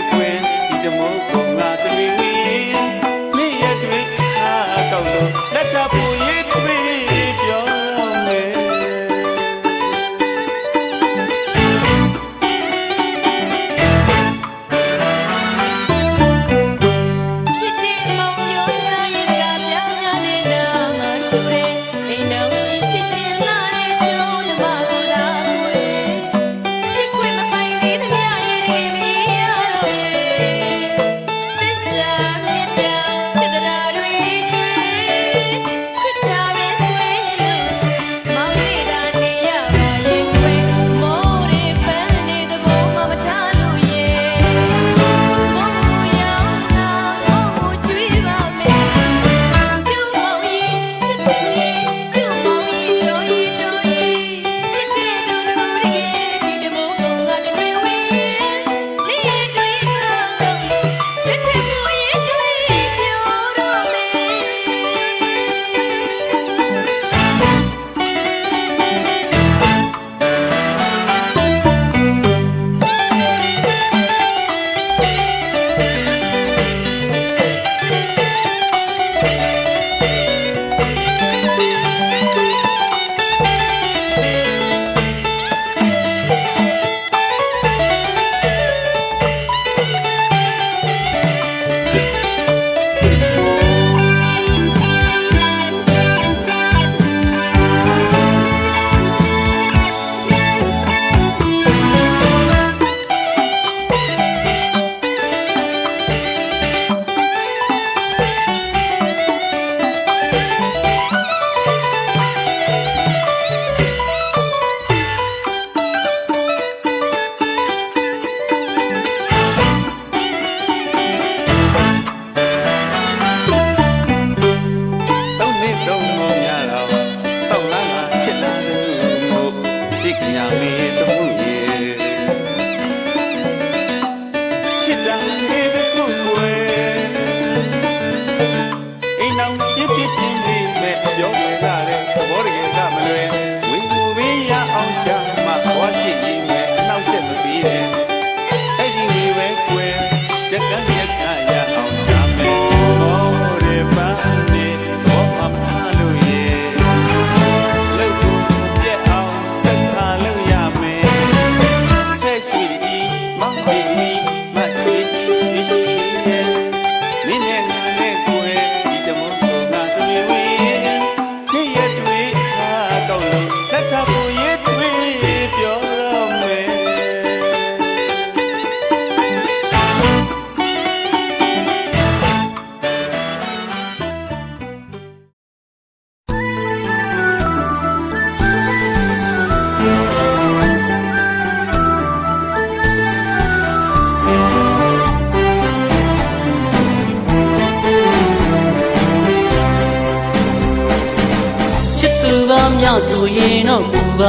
လိုက်ပွင့်ဒီတမိုးကငါသမီးဝင်းနေ့ရက်တွေခါတော့လက်ချပူ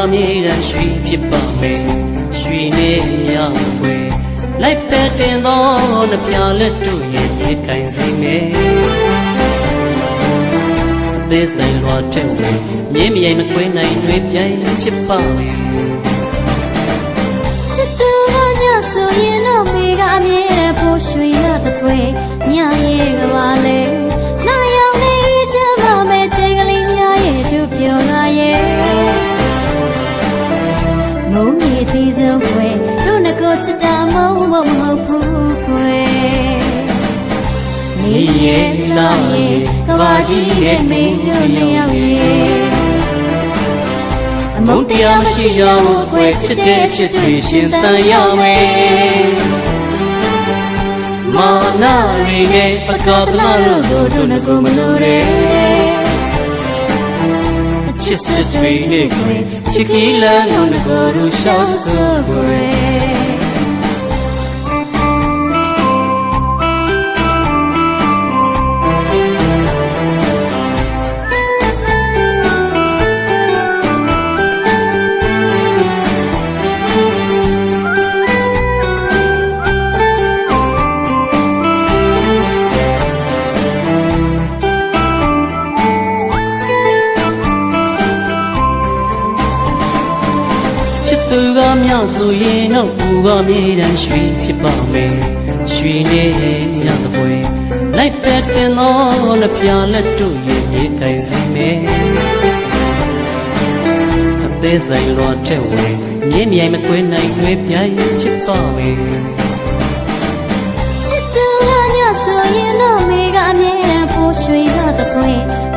အမြဲတမ်းရွှေဖြစ်ပါမယ်ရွှေနဲ့မြခွေလိုက်ပဲတင်သောနှပြလက်တို့ရဲ့မြေကင်စိမ့်မယ်သေးဆိုင်လွားတဲ့မြင်းမြိုင်မခွေနိုင်တွေပြိုင်ဖြစ်ပါမယ်ချစ်သူကညဆိုရင်တော့မိကအမြဲတမ်းဖို့ရွှေရတဲ့တွေ့ညရဲ့ကဘာ ကြီးရဲ့မင်းတို့နှစ်ယောက်ရဲ့အမုန်းတရားမရှိရဘူးကွယ်ချစ်တဲ့ချစ်တွေရှင်သန်ရမယ်မာနာရီရဲ့ပကပလာလို့တို့တို့ငကိုမလို့တဲ့ချစ်စစ်တွေနဲ့ကွယ်ချစ်ကီလန်တို့ငကိုရူရှောက်ဆိုကွ ကမြောက်ဆိုရင်တော့ပူကမြေတမ်းရွှေဖြစ်ပါမယ်ရွှေနေရသပွဲလိုက်ပဲတင်သောလက်ပြလက်တို့ရဲ့မြေတိုင်စင်းနေအသေးဆိုင်လွန်ထက်ဝင်မြင်းမြိုင်မကွေးနိုင်တွေပြိုင်ချစ်ပါမယ်ချစ်သူကညဆိုရင်တော့မိကအမြဲတမ်းပိုးရွှေရတဲ့ခွေ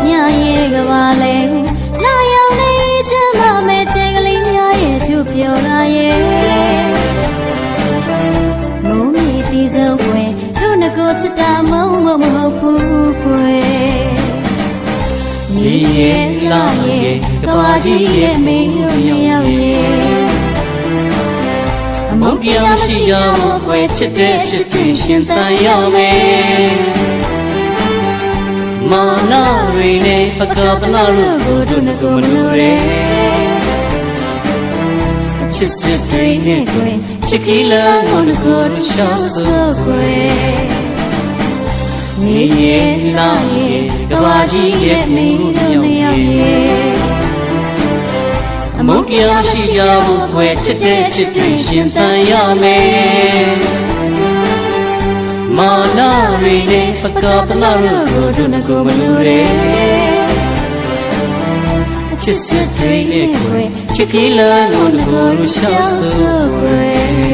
ညရဲ့ကပါလေလာ ရဲ့ကဘာကြီးရဲ့မင်းတို့နှစ်ယောက်ရဲ့အမုန်းတရားရှိရဖို့ခွဲချစ်တဲ့ချစ်တွေရှင်သန်ရမယ်မာနာရီနဲ့ပကပနာလို့ကိုတို့ငကိုမလို့ရဲချစ်စစ်တွေနဲ့ကွယ်ချစ်ကီလာကိုကိုရရှောက်ဆိုကွယ်နေရဲ့လာရဲ့ကဘာကြီးရဲ့မင်းတို့နှစ်ယောက်ရဲ့အ မုန်းတရားရှိကြဖို့ခွဲချစ်တဲ့ချစ်တွေရှင်သန်ရမယ်မာနာရီနဲ့ပကပနာလို့ကိုတို့ငကိုမလို့ရဲချစ်စစ်တွေနဲ့ကွယ်ချစ်ကီလာကိုကိုရရှောက်ဆိုကွယ်